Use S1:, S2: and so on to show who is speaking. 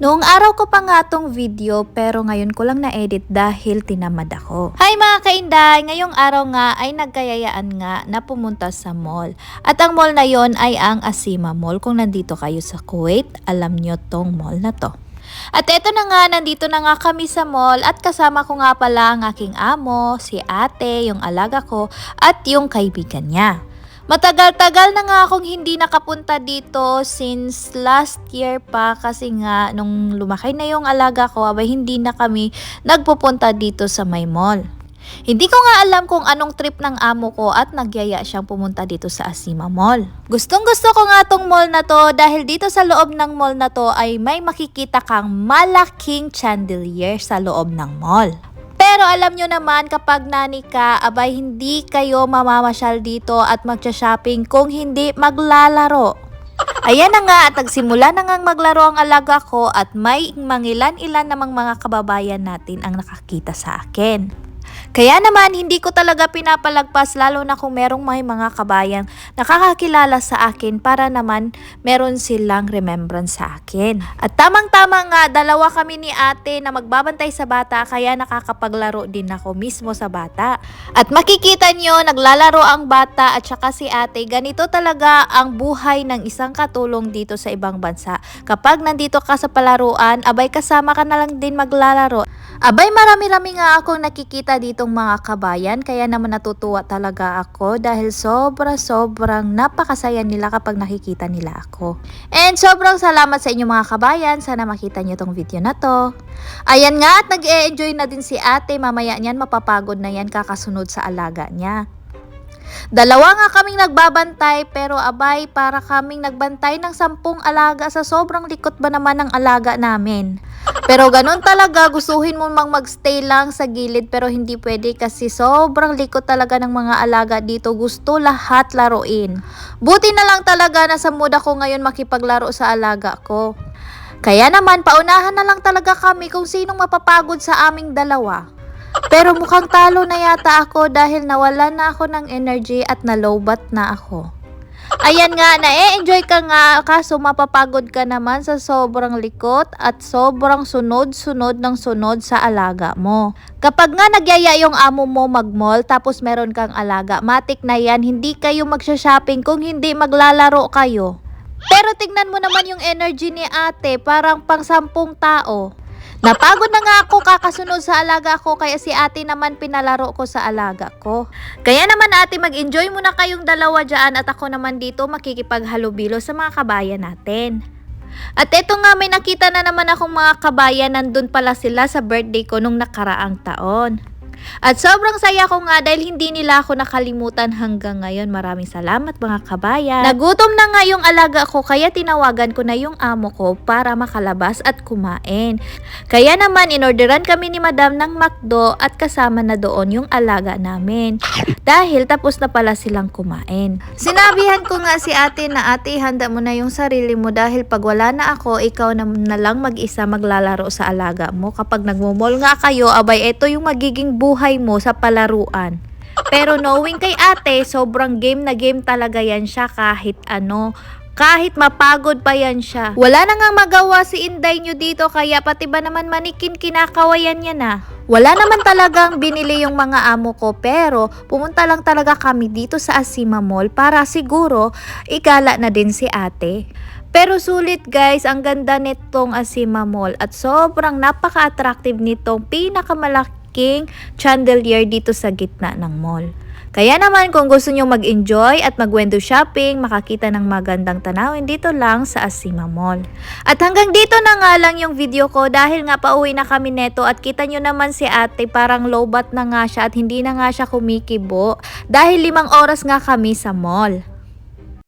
S1: Noong araw ko pa nga tong video pero ngayon ko lang na-edit dahil tinamad ako. Hi mga kainday! Ngayong araw nga ay nagkayayaan nga na pumunta sa mall. At ang mall na yon ay ang Asima Mall. Kung nandito kayo sa Kuwait, alam nyo tong mall na to. At eto na nga, nandito na nga kami sa mall at kasama ko nga pala ang aking amo, si ate, yung alaga ko, at yung kaibigan niya. Matagal-tagal na nga akong hindi nakapunta dito since last year pa kasi nga nung lumaki na yung alaga ko, abay hindi na kami nagpupunta dito sa may mall. Hindi ko nga alam kung anong trip ng amo ko at nagyaya siyang pumunta dito sa Asima Mall. Gustong gusto ko nga tong mall na to dahil dito sa loob ng mall na to ay may makikita kang malaking chandelier sa loob ng mall. Pero alam nyo naman kapag nani ka, abay hindi kayo mamamasyal dito at magsha-shopping kung hindi maglalaro. Ayan na nga at nagsimula na nga maglaro ang alaga ko at may mangilan-ilan namang mga kababayan natin ang nakakita sa akin. Kaya naman hindi ko talaga pinapalagpas lalo na kung merong may mga kabayan nakakakilala sa akin para naman meron silang remembrance sa akin. At tamang-tama nga, dalawa kami ni ate na magbabantay sa bata kaya nakakapaglaro din ako mismo sa bata. At makikita nyo, naglalaro ang bata at saka si ate. Ganito talaga ang buhay ng isang katulong dito sa ibang bansa. Kapag nandito ka sa palaruan, abay kasama ka na lang din maglalaro. Abay, marami-rami nga akong nakikita ditong mga kabayan, kaya naman natutuwa talaga ako dahil sobra-sobrang napakasaya nila kapag nakikita nila ako. And sobrang salamat sa inyo mga kabayan, sana makita niyo tong video na to. Ayan nga at nag-e-enjoy na din si ate, mamaya niyan mapapagod na yan kakasunod sa alaga niya. Dalawa nga kaming nagbabantay pero abay para kaming nagbantay ng sampung alaga sa sobrang likot ba naman ng alaga namin. Pero ganun talaga, gustuhin mo mang magstay lang sa gilid pero hindi pwede kasi sobrang likot talaga ng mga alaga dito. Gusto lahat laruin. Buti na lang talaga na sa mood ako ngayon makipaglaro sa alaga ko. Kaya naman, paunahan na lang talaga kami kung sinong mapapagod sa aming dalawa. Pero mukhang talo na yata ako dahil nawala na ako ng energy at nalowbat na ako. Ayan nga, na-enjoy ka nga kaso mapapagod ka naman sa sobrang likot at sobrang sunod-sunod ng sunod sa alaga mo. Kapag nga nagyaya yung amo mo mag-mall tapos meron kang alaga, matik na yan, hindi kayo magsha-shopping kung hindi maglalaro kayo. Pero tignan mo naman yung energy ni ate, parang pang sampung tao. Napagod na nga ako kakasunod sa alaga ko kaya si ate naman pinalaro ko sa alaga ko. Kaya naman ate mag-enjoy muna kayong dalawa dyan at ako naman dito makikipaghalubilo sa mga kabayan natin. At eto nga may nakita na naman akong mga kabayan nandun pala sila sa birthday ko nung nakaraang taon. At sobrang saya ko nga dahil hindi nila ako nakalimutan hanggang ngayon. Maraming salamat mga kabayan. Nagutom na nga yung alaga ko kaya tinawagan ko na yung amo ko para makalabas at kumain. Kaya naman inorderan kami ni madam ng McDo at kasama na doon yung alaga namin. Dahil tapos na pala silang kumain. Sinabihan ko nga si ate na ate handa mo na yung sarili mo dahil pag wala na ako ikaw na, na lang mag-isa maglalaro sa alaga mo. Kapag nagmumol nga kayo abay ito yung magiging buhay mo sa palaruan. Pero knowing kay ate, sobrang game na game talaga yan siya kahit ano. Kahit mapagod pa yan siya. Wala na nga magawa si Inday nyo dito kaya pati ba naman manikin kinakawayan niya na. Wala naman talagang binili yung mga amo ko pero pumunta lang talaga kami dito sa Asima Mall para siguro igala na din si ate. Pero sulit guys, ang ganda nitong Asima Mall at sobrang napaka-attractive nitong pinakamalaking chandelier dito sa gitna ng mall. Kaya naman kung gusto nyo mag-enjoy at mag-window shopping, makakita ng magandang tanawin dito lang sa Asima Mall. At hanggang dito na nga lang yung video ko dahil nga pauwi na kami neto at kita nyo naman si ate parang lowbat na nga siya at hindi na nga siya kumikibo dahil limang oras nga kami sa mall.